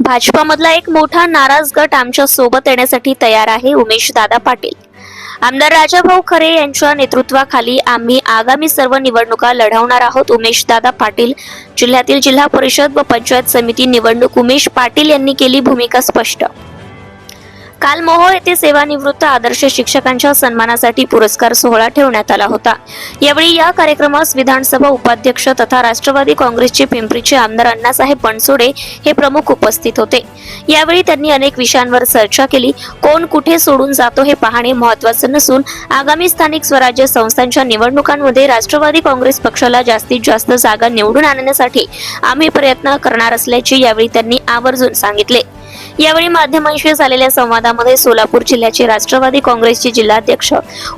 भाजपामधला एक मोठा नाराज गट आमच्यासोबत येण्यासाठी तयार आहे उमेश दादा पाटील. आमदार राजाभाऊ खरे यांच्या नेतृत्वाखाली आम्ही आगामी सर्व निवडणुका लढवणार आहोत उमेश दादा पाटील. जिल्ह्यातील जिल्हा परिषद व पंचायत समिती निवडणूक उमेश पाटील यांनी केली भूमिका स्पष्ट. काल मोहोळ येथे सेवानिवृत्त आदर्श शिक्षकांच्या सन्मानासाठी पुरस्कार सोहळा ठेवण्यात आला होता. यावेळी या कार्यक्रमास विधानसभा उपाध्यक्ष तथा राष्ट्रवादी काँग्रेसचे पिंपरीचे आमदार अण्णासाहेब बनसोडे हे प्रमुख उपस्थित होते. यावेळी त्यांनी अनेक विषयांवर चर्चा केली. कोण कुठे सोडून जातो हे पाहणे महत्वाचं नसून आगामी स्थानिक स्वराज्य संस्थांच्या निवडणुकांमध्ये राष्ट्रवादी काँग्रेस पक्षाला जास्तीत जास्त जागा निवडून आणण्यासाठी आम्ही प्रयत्न करणार असल्याचे यावेळी त्यांनी आवर्जून सांगितले. यावेळी माध्यमांशी झालेल्या संवादामध्ये सोलापूर जिल्ह्याचे राष्ट्रवादी काँग्रेसचे जिल्हाध्यक्ष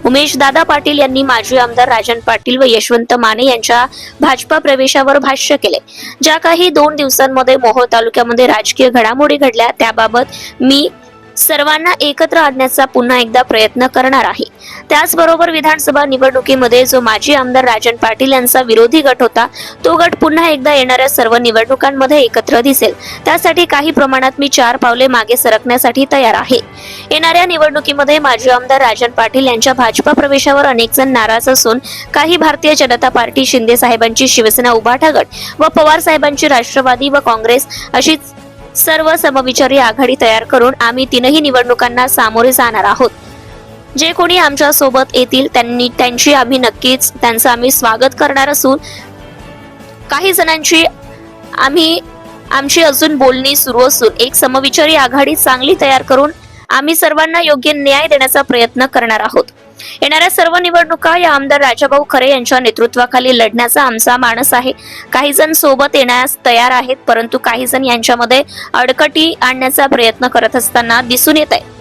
उमेश दादा पाटील यांनी माजी आमदार राजन पाटील व यशवंत माने यांच्या भाजपा प्रवेशावर भाष्य केले. ज्या काही दोन दिवसांमध्ये मोहोळ तालुक्यामध्ये राजकीय घडामोडी घडल्या त्याबाबत मी सर्वांना एकत्र आणण्याचा पुन्हा एकदा प्रयत्न करणार आहे. त्याचबरोबर विधानसभा निवडणुकीमध्ये जो माजी आमदार राजन पाटील यांचा विरोधी गट होता तो गट पुन्हा एकदा येणाऱ्या सर्व निवडणुकांमध्ये एकत्र दिसेल. त्यासाठी काही प्रमाणात मी चार पावले मागे सरकण्यासाठी तयार आहे. येणाऱ्या निवडणुकीमध्ये माजी आमदार राजन पाटील यांच्या भाजपा प्रवेशावर अनेक जण नाराज असून काही भारतीय जनता पार्टी शिंदे साहेबांची शिवसेना उभाठा गट व पवार साहेबांची राष्ट्रवादी व काँग्रेस अशी सर्व समविचारी आघाडी तयार करून आम्ही तीनही निवडणुकांना सामोरे जाणार आहोत. जे कोणी आमच्यासोबत येतील त्यांनी त्यांची आम्ही नक्कीच त्यांचं आम्ही स्वागत करणार असून काही जणांची आम्ही आमची अजून बोलणी सुरू असून एक समविचारी आघाडी चांगली तयार करून आम्ही सर्वांना योग्य न्याय देण्याचा प्रयत्न करणार आहोत. येणाऱ्या सर्व निवडणुका या आमदार राजाभाऊ खरे यांच्या नेतृत्वाखाली लढण्याचा आमचा मानस आहे. काही जण सोबत येण्यास तयार आहेत परंतु काही जण यांच्यामध्ये अडकटी आणण्याचा प्रयत्न करत असताना दिसून येत आहे.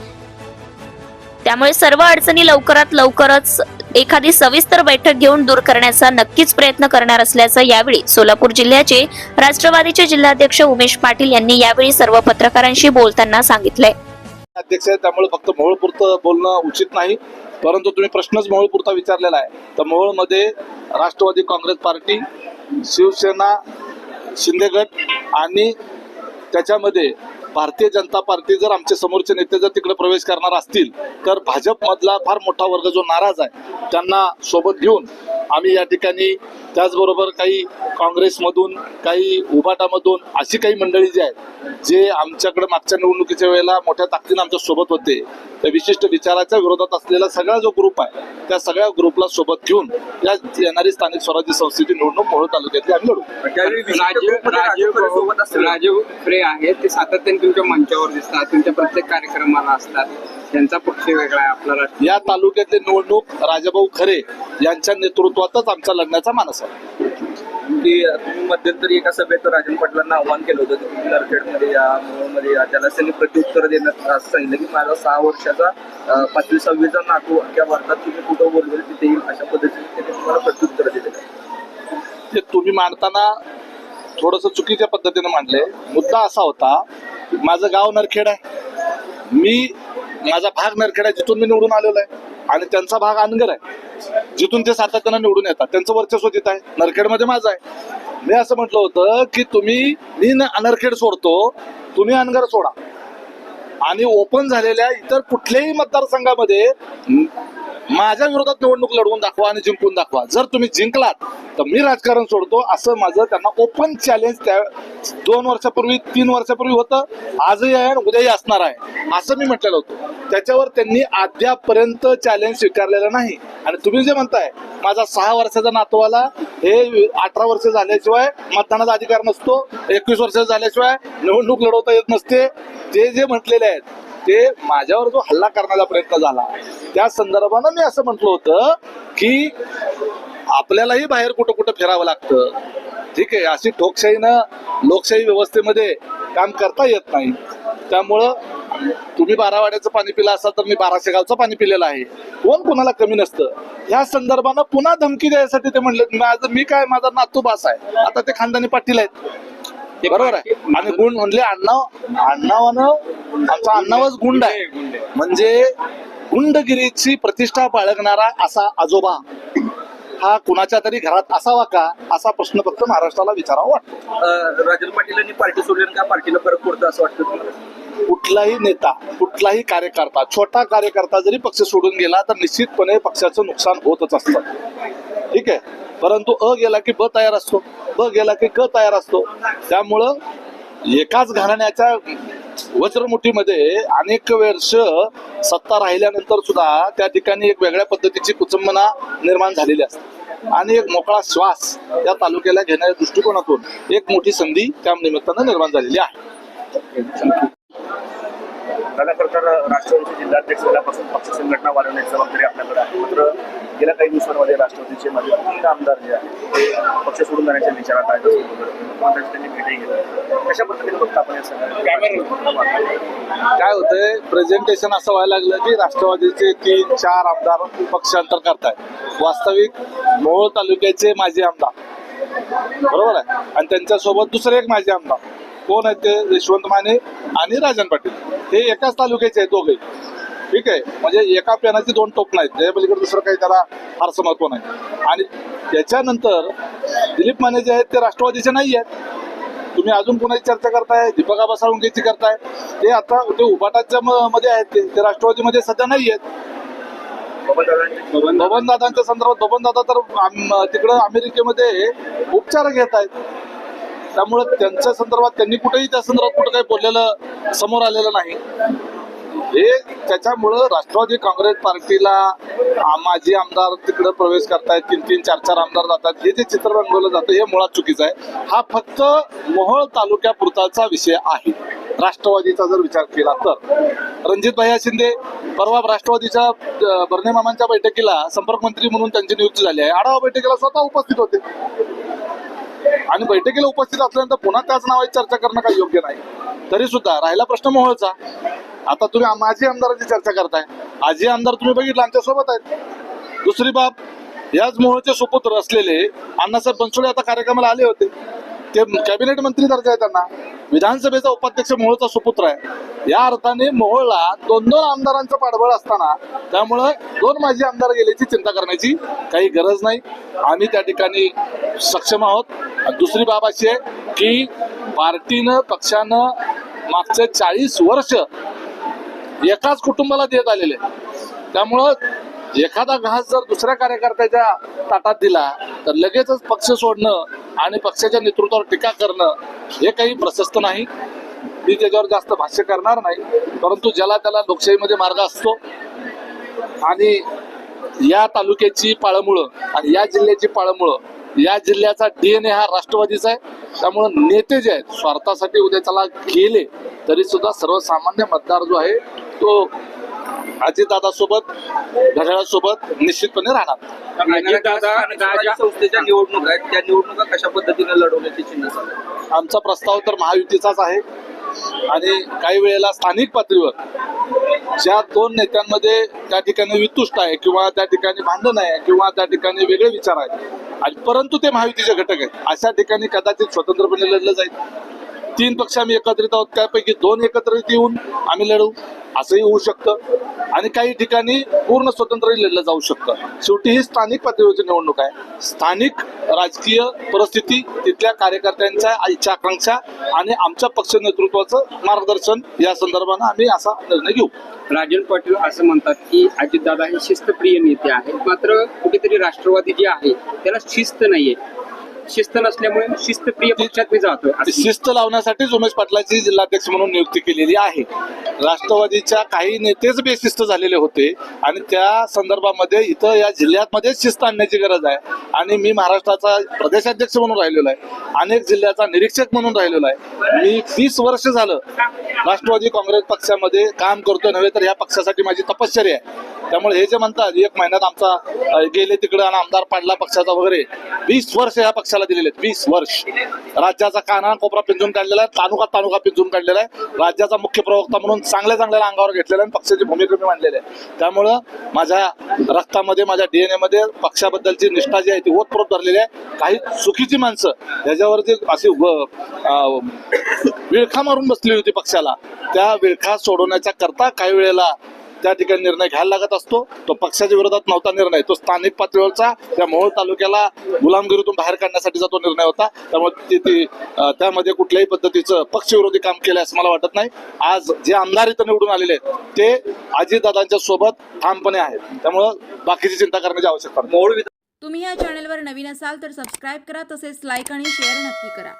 त्यामुळे सर्व अडचणी लवकरात लवकरच एखादी सविस्तर बैठक घेऊन दूर करण्याचा नक्कीच प्रयत्न करणार असल्याचं यावेळी सोलापूर जिल्ह्याचे राष्ट्रवादीचे जिल्हाध्यक्ष उमेश पाटील यांनी यावेळी सर्व पत्रकारांशी बोलताना सांगितलंय. अध्यक्ष त्यामुळे फक्त मोहोळपुरतं बोलणं उचित नाही. परंतु तुम्ही प्रश्नच मोहोळपुरता विचारलेला आहे. तर मोहोळमध्ये राष्ट्रवादी काँग्रेस पार्टी शिवसेना शिंदे गट आणि त्याच्यामध्ये भारतीय जनता पार्टी जर आमचे समोरचे नेते जर तिकडे प्रवेश करणार असतील तर भाजपमधला फार मोठा वर्ग जो नाराज आहे त्यांना सोबत घेऊन आम्ही या ठिकाणी त्याचबरोबर काही काँग्रेसमधून काही उभाटामधून अशी काही मंडळी जी आहेत जे आमच्याकडे मागच्या निवडणुकीच्या वेळेला मोठ्या ताकदीनं आमच्यासोबत होते त्या विशिष्ट विचाराच्या विरोधात असलेला सगळा जो ग्रुप आहे त्या सगळ्या ग्रुपला सोबत घेऊन या येणारी स्थानिक स्वराज्य संस्थेची निवडणूक मोहोळ तालुक्यातली आम्ही लढू राजीव राजीव राजीव फ्रे आहेत ते सातत्याने तुमच्या मंचावर दिसतात तुमच्या प्रत्येक कार्यक्रमाला असतात. त्यांचा पक्ष वेगळा आहे आपला राष्ट्रीय. या तालुक्यातली निवडणूक राजाभाऊ खरे यांच्या नेतृत्वातच आमचा लढण्याचा मानस आहे. की तुम्ही मध्यंतरी एका सभेत राजन पाटलांना आव्हान केलं होतं की नरखेडमध्ये या मोहोळमध्ये या त्याला त्यांनी प्रत्युत्तर देण्यात असं सांगितलं की माझा सहा वर्षाचा अं, पाचवी सहावीचा नातू अख्ख्या भारतात तुम्ही कुठं बोलवेल तिथे येईल अशा पद्धतीने त्यांनी तुम्हाला प्रत्युत्तर दिलेलं आहे. ते तुम्ही मांडताना थोडस चुकीच्या पद्धतीने मांडले मुद्दा असा होता माझं गाव नरखेड आहे. मी माझा भाग नरखेड आहे जिथून मी निवडून आलेलो आहे. आणि त्यांचा भाग अनगर आहे. जिथून ते सातत्यानं निवडून येतात. त्यांचं वर्चस्व तिथं आहे. नरखेडमध्ये माझं आहे. मी असं म्हटलं होतं की तुम्ही मी न- नरखेड सोडतो तुम्ही अनगर सोडा. आणि ओपन झालेल्या इतर कुठल्याही मतदारसंघामध्ये माझ्या विरोधात निवडणूक लढवून दाखवा आणि जिंकून दाखवा. जर तुम्ही जिंकलात तर मी राजकारण सोडतो असं माझं त्यांना ओपन चॅलेंज त्या दोन वर्षापूर्वी तीन वर्षापूर्वी होतं आजही आहे आणि उद्याही असणार आहे असं मी म्हटलेलं होतं. त्याच्यावर त्यांनी अद्यापर्यंत चॅलेंज स्वीकारलेलं नाही. आणि तुम्ही जे म्हणताय माझा सहा वर्षाचा नातवाला हे अठरा वर्ष झाल्याशिवाय मतदानाचा अधिकार नसतो एकवीस वर्ष झाल्याशिवाय निवडणूक लढवता येत नसते. ते जे म्हटलेले आहेत. ते माझ्यावर जो हल्ला करण्याचा प्रयत्न झाला त्या संदर्भानं मी असं म्हटलं होतं की आपल्यालाही बाहेर कुठं कुठं फिरावं लागतं. ठीक आहे अशी ठोकशाहीनं लोकशाही व्यवस्थेमध्ये काम करता येत नाही. त्यामुळं तुम्ही बारावाड्याचं पाणी पिलं असाल तर मी बाराशे गावचं पाणी पिलेलं आहे. कोण कोणाला कमी नसतं? ह्या संदर्भानं पुन्हा धमकी द्यायसाठी ते म्हणले माझं मी काय माझा नातू बास आहे. आता ते खानदानी पाटील आहेत. बरोबर आहे. आणि गुण म्हणले अण्णा अण्णावानं आमचा अण्णावच गुंड आहे. म्हणजे गुंडगिरीची प्रतिष्ठा बाळगणारा असा आजोबा हा कुणाच्या तरी घरात असावा का असा प्रश्न फक्त महाराष्ट्राला विचारावा वाटतो. राजन पाटील यांनी पार्टी सोडली का पार्टीला फरक पडतो असं वाटतं कुठलाही नेता कुठलाही कार्यकर्ता छोटा कार्यकर्ता जरी पक्ष सोडून गेला तर निश्चितपणे पक्षाचं नुकसान होतच असतं. ठीक आहे? परंतु अ गेला की ब तयार असतो. ब गेला की क तयार असतो. त्यामुळं एकाच घराण्याच्या वज्रमुठीमध्ये अनेक वर्ष सत्ता राहिल्यानंतर सुद्धा त्या ठिकाणी एक वेगळ्या पद्धतीची कुचंबना निर्माण झालेली असते. आणि एक मोकळा श्वास त्या तालुक्याला घेण्याच्या दृष्टिकोनातून एक मोठी संधी त्या निमित्तानं निर्माण झालेली आहे. झाल्या खरं तर राष्ट्रवादीचे जिल्हाध्यक्ष झाल्यापासून पक्ष संघटना वाढवण्याची जबाबदारी आपल्याकडे आहे. मात्र गेल्या काही दिवसांमध्ये राष्ट्रवादीचे माझे तीन आमदार जे आहेत ते पक्ष सोडून जाण्याच्या विचारात आहेत असं मुख्यमंत्र्यांची त्यांनी भेटही घेतली. कशा पद्धतीने बघता आपण हे काय होतंय? प्रेझेंटेशन असं व्हायला लागलं की राष्ट्रवादीचे तीन चार आमदार पक्षांतर करतायत. वास्तविक मोहोळ तालुक्याचे माजी आमदार. बरोबर आहे? आणि त्यांच्यासोबत दुसरे एक माजी आमदार. कोण आहेत ते? यशवंत माने आणि राजन पाटील. हे एकाच तालुक्याचे आहेत दोघे. ठीक आहे? म्हणजे एका पेनाची दोन टोप नाहीत त्याच्या पलीकडे दुसरं काही त्याला फारसं महत्त्व नाही आणि त्याच्यानंतर दिलीप माने जे आहेत ते राष्ट्रवादीचे नाही आहेत. तुम्ही अजून कोणाची चर्चा करताय दीपक आबा साळुंकेची करताय. ते आता ते उभाटाच्या मध्ये आहेत. ते ते राष्ट्रवादीमध्ये सध्या नाही आहेत. बबन दादांच्या संदर्भात बबन दादा तर तिकडं अमेरिकेमध्ये उपचार घेत आहेत. त्यामुळे त्यांच्या संदर्भात त्यांनी कुठेही त्या संदर्भात कुठं काही बोललेलं समोर आलेलं नाही. हे त्याच्यामुळं राष्ट्रवादी काँग्रेस पार्टीला माजी आमदार तिकडे प्रवेश करतायत तीन तीन चार चार आमदार जातात. हे जे चित्र रंगवलं जातं हे मुळात चुकीचं आहे. हा फक्त मोहोळ तालुक्यापुरताचा विषय आहे. राष्ट्रवादीचा जर विचार केला तर. रणजित भैया शिंदे परवा राष्ट्रवादीच्या अ, बर्ने मामांच्या बैठकीला संपर्क मंत्री म्हणून त्यांची नियुक्ती झाली आहे. आढावा बैठकीला स्वतः उपस्थित होते. आणि बैठकीला उपस्थित असल्यानंतर पुन्हा त्याच नावाची चर्चा करणं काही योग्य नाही. तरी सुद्धा राहिला प्रश्न मोहळचा. आता तुम्ही माझी माजी आमदाराची चर्चा करताय. आजी आमदार तुम्ही बघितलं आमच्यासोबत आहेत. दुसरी बाब याच मोहळचे सुपुत्र असलेले अण्णासाहेब बनसोडे आता कार्यक्रमाला आले होते. ते कॅबिनेट मंत्री दर्जा आहे त्यांना. विधानसभेचा उपाध्यक्ष मोहोळचा सुपुत्र आहे. या अर्थाने मोहोळला दोन दोन आमदारांचं पाठबळ असताना त्यामुळं दोन माजी आमदार गेल्याची चिंता करण्याची काही गरज नाही. आम्ही त्या ठिकाणी सक्षम आहोत. दुसरी बाब अशी आहे की पार्टीनं पक्षानं मागचे चाळीस वर्ष एकाच कुटुंबाला देत आलेले त्यामुळं एखादा घास जर दुसऱ्या कार्यकर्त्याच्या ताटात दिला तर लगेचच पक्ष सोडणं आणि पक्षाच्या नेतृत्वावर टीका करणं हे काही प्रशस्त नाही. मी त्याच्यावर जास्त भाष्य करणार नाही. परंतु ज्याला त्याला लोकशाहीमध्ये मार्ग असतो आणि या तालुक्याची पाळमुळं आणि या जिल्ह्याची पाळमुळं या जिल्ह्याचा डीएनए हा राष्ट्रवादीचा आहे. त्यामुळं नेते जे आहेत स्वार्थासाठी उद्या त्याला गेले तरी सुद्धा सर्वसामान्य मतदार जो आहे तो अजितदादासोबत घड्याळासोबत निश्चितपणे राहणार. संस्थेच्या निवडणुका आहेत. त्या निवडणुका कशा पद्धतीने लढवण्याची चिन्ह आमचा प्रस्ताव तर महायुतीचाच आहे. आणि काही वेळेला स्थानिक पातळीवर ज्या दोन नेत्यांमध्ये त्या ठिकाणी वितुष्ट आहे किंवा त्या ठिकाणी भांडण आहे किंवा त्या ठिकाणी वेगळे विचार आहेत आणि परंतु ते महायुतीचे घटक आहेत अशा ठिकाणी कदाचित स्वतंत्रपणे लढलं जाईल. तीन पक्ष आम्ही एकत्रित आहोत त्यापैकी दोन एकत्रित येऊन आम्ही लढू. असंही होऊ शकतं. आणि काही ठिकाणी पूर्ण स्वतंत्रही लढलं जाऊ शकतं. शेवटी ही स्थानिक पातळीवरची निवडणूक आहे. स्थानिक राजकीय परिस्थिती तिथल्या कार्यकर्त्यांच्या इच्छा आकांक्षा आणि आमच्या पक्ष नेतृत्वाचं मार्गदर्शन या संदर्भानं आम्ही असा निर्णय घेऊ. राजन पाटील असं म्हणतात की अजितदादा हे शिस्तप्रिय नेते आहेत. मात्र कुठेतरी राष्ट्रवादी जे आहे त्याला शिस्त नाहीये. शिस्त नसल्यामुळे शिस्तप्रिय पक्षात मी जातोय. असं शिस्त लावण्यासाठीच उमेश पाटलाची जिल्हाध्यक्ष म्हणून नियुक्ती केलेली आहे. राष्ट्रवादीच्या काही नेतेच बेशिस्त झालेले होते आणि त्या संदर्भामध्ये इथं या जिल्ह्यामध्ये शिस्त आणण्याची गरज आहे. आणि मी महाराष्ट्राचा प्रदेशाध्यक्ष म्हणून राहिलेलो आहे. अनेक जिल्ह्याचा निरीक्षक म्हणून राहिलेलो आहे. मी वीस वर्ष झालं राष्ट्रवादी काँग्रेस पक्षामध्ये काम करतोय नव्हे तर या पक्षासाठी माझी तपश्चर्या आहे. त्यामुळे हे जे म्हणतात एक महिन्यात आमचा गेले तिकडे आणि आमदार पाडला पक्षाचा वगैरे वीस वर्ष या पक्षाला दिलेले आहेत वीस वर्ष. राज्याचा काना कोपरा पिंजून काढलेला आहे तालुका तालुका पिंजून काढलेला आहे. राज्याचा मुख्य प्रवक्ता म्हणून चांगल्या चांगल्या अंगावर घेतलेला आहे आणि पक्षाची भूमिका मी मांडलेली आहे. त्यामुळं माझ्या रक्तामध्ये माझ्या डीएनए मध्ये पक्षाबद्दलची निष्ठा जी आहे ती ओतप्रोत धरलेली आहे. काही चुकीची माणसं त्याच्यावरती अशी विळखा मारून बसली होती पक्षाला. त्या विळखा सोडवण्याच्या करता काही वेळेला त्या ठिकाणी निर्णय घ्यायला लागत असतो. तो पक्षाच्या विरोधात नव्हता निर्णय. तो स्थानिक पातळीवरचा त्या मोहोळ तालुक्याला गुलामगिरीतून बाहेर काढण्यासाठीचा तो निर्णय होता त्यामुळे ती- त्यामध्ये कुठल्याही पद्धतीचं पक्षविरोधी काम केलं असं मला वाटत नाही. आज जे आमदार इथं निवडून आलेले आहेत ते अजितदादांच्या सोबत ठामपणे आहेत. त्यामुळं बाकीची चिंता करण्याची आवश्यकता मोहोळ तुम्ही या चॅनलवर नवीन असाल तर सबस्क्राईब करा तसेच लाईक आणि शेअर नक्की करा.